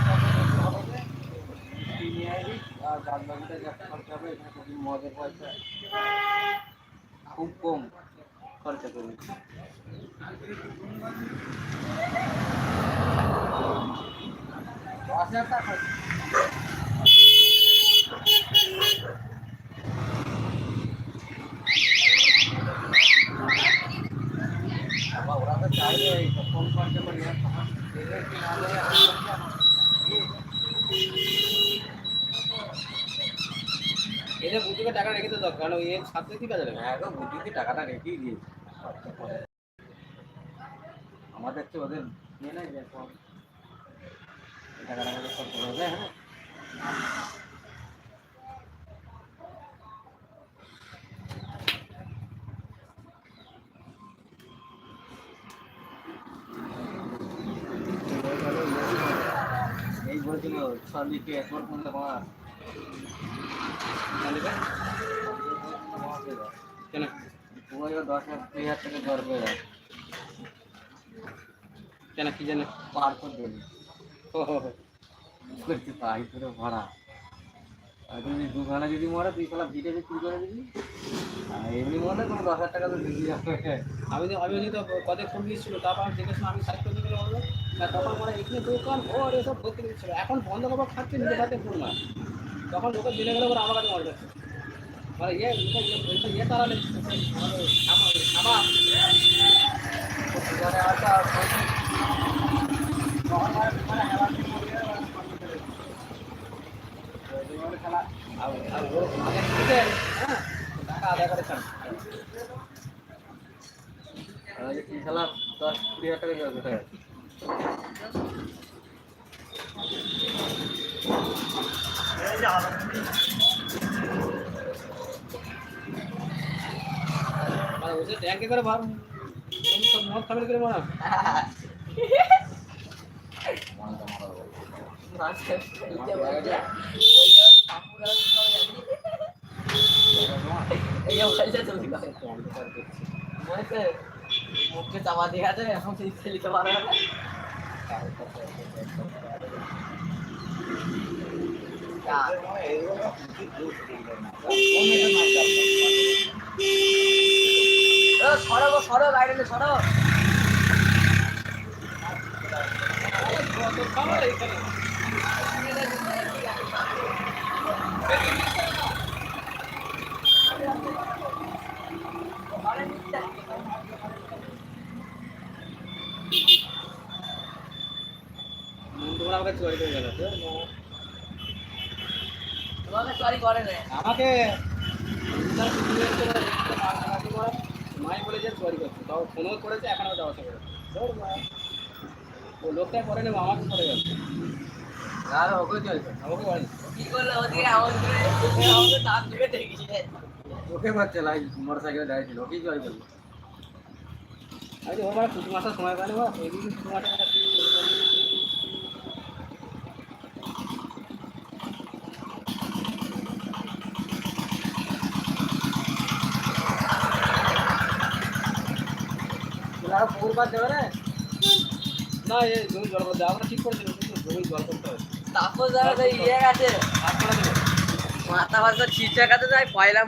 করতে যেতে হবে যে, কিনে আইবি, আর বাদ বাকিটা যা খরচা হবে এখানে প্রতি মদের পয়সা খুব কম খরচা করবি দশ হাজার টাকা। এদের বুঝবে টাকা রেখে তো দরকার এর সাথে কি কাজে লাগবে হ্যাঁ গো বুদ্ধিতে টাকাটা রেখেই দিয়েছি। খরচা আমাদের তো ওদের ইয়ে নাই যে টাকাটা খরচা করে দেয় হ্যাঁ এই করলে আমার কেন? কি জানে? পার করে। করতে পাই পুরো ভরা আর তুমি দু ঘণ্টা যদি মরে, তুই ভিটে বিক্রি করে দিবি? আর এমনি মনে কোনো দশ হাজার টাকা তো দিবি তো কদে ফোন দিয়েছিল তারপর আমি দেখেছিলাম আমি সাইড করে দিতে বলল তখন মানে এখানে দোকান ও আর এসব ভর্তি দিচ্ছিল এখন বন্ধ করবার খাচ্ছে নিজের হাতে ফোন মার তখন লোকের দিনে গেলে ওরা আমার কাছে মনে যাচ্ছে মানে ইয়ে ইয়ে- ইয়ে তারা খাবার খাবার মানে মানে খেলা আর ওর হ্যাঁ টাকা আদায় করে কি দশ কুড়ি হাজার টাকা কোথায়? মানে ট্যাঙ্কে করে ভাব সব মদ খাবে করে মারা। মুখে চাপা দিয়ে আছে এখন খেলিতে পারে না সরো সরো বাইরে সরো তোমরা আমাকে চুরি করে গেল তোমাকে সরি করে না আমাকে মাই বলেছে চুরি করছে। তাও ফোনও করেছে এখনও যাওয়া আসা করে ও লোকটা করে নেব আমাকে করে গেল আর ওকে চলছে আমাকে বলে কি করল? ওদিকে করে আমাকে তার দিকে ঠেকিয়ে ওকে বাচ্চা লাই মোটর সাইকেলে দাঁড়িয়েছিল। ওকেই জয় করল আমি যে ওর মানে পুজো মাসের সময় পাই নেব এদিকে পুজো মাসে পুকুর না? এই জমি জল করতে আমরা ঠিক করেছিল কিন্তু জমি জল করতে হবে। তাপস দাদা তো ইয়ে মাথা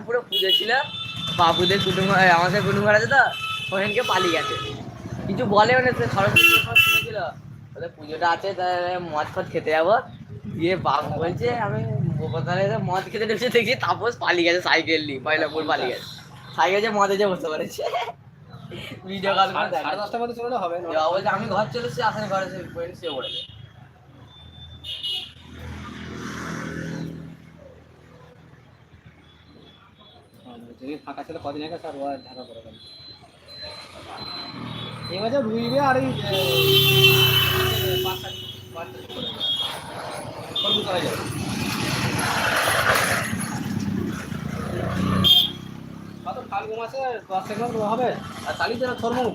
পুরো পুজো ছিল বাবুদের কুটুম আমাদের কুটুম ঘর আছে তো ওখানকে পালিয়ে গেছে। কিছু বলে মানে সরস্বতী শুনেছিল। ওদের পুজোটা আছে তাহলে মদ ফদ খেতে যাব। দিয়ে বাবু বলছে আমি মদ খেতে ঢুকছে দেখছি তাপস পালিয়ে গেছে সাইকেল নিয়ে পয়লাপুর পালিয়ে গেছে। সাইকেল যে মদে যে বসতে পারেছে। ভিডিও কল করে সাড়ে দশটার মধ্যে চলে হবে বলছে আমি ঘর চলে এসেছি আসেন ঘরে সে পড়েছে জমি ফাঁকা ছিল কদিন আগে স্যার ওরা ঢাকা করে গেল এই বছর রুইবে আর এই পাঁচ পাঁচ করা যাবে? ফাল্গুন মাসে দশ সেকেন্ড হবে, আর চালিয়ে দেবে থরমু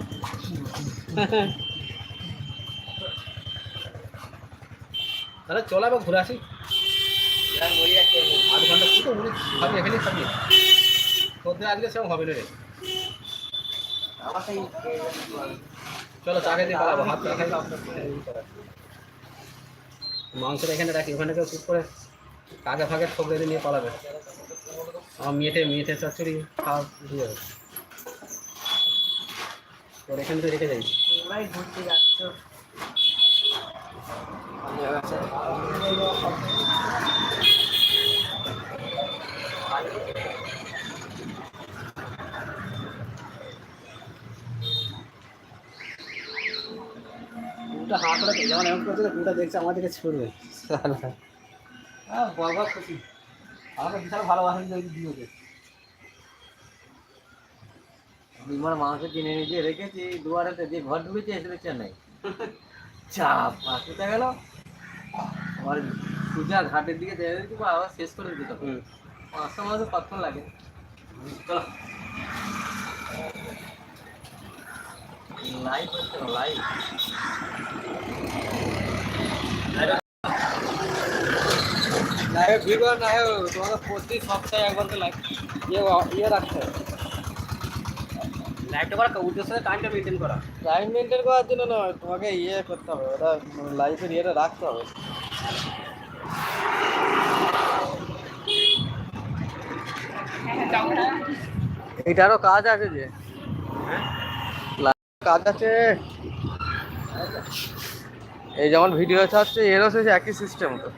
তাহলে চলাবে ঘুরে আসি। আধ ঘণ্টা কি তো উনি খাবি এখানেই খাবি তোদের আজকে সেরকম হবে না রে। চলো চাকে দিয়ে পালাবো, হাত এখানে রাখি, ওখানে কেউ চুপ করে কাকে ফাঁকে ঠোকরে নিয়ে পালাবে। আমার মেয়েটে মেয়েটে চচ্চড়ি খাওয়া দিয়ে ওর এখানে তো রেখে যাই ঘুরতে যাচ্ছ করে যেমন এমন করছে কুকুরটা দেখছে ছুটবে হ্যাঁ বড় খুশি। আমাকে বিশাল ভালোবাসেন যে দিয়েছে বিমার মাংস কিনে নিজে রেখেছি দুয়ারেতে দিয়ে ঘর ঢুকেছি এসে দেখছে নাই। চাপ কোথায় গেল? আমার পূজা ঘাটের দিকে দেখে দেখছি আবার শেষ করে দিত হুম। পাঁচটা মাসে কতক্ষণ লাগে। চলো। লাইভ লাইভ লাইভে ভিডিও না হয় তোমাকে প্রতি সপ্তাহে একবার তো লাইভ ইয়ে ইয়ে রাখতে হবে। লাইভটা করা উদ্দেশ্য টাইমটা মেনটেন করা। টাইম মেনটেন করার জন্য নয় তোমাকে ইয়ে করতে হবে ওটা লাইফের ইয়েটা রাখতে হবে। এটারও কাজ আছে যে। কাজ আছে। এই যেমন ভিডিও ছাড়ছে এরও সে একই সিস্টেম তো।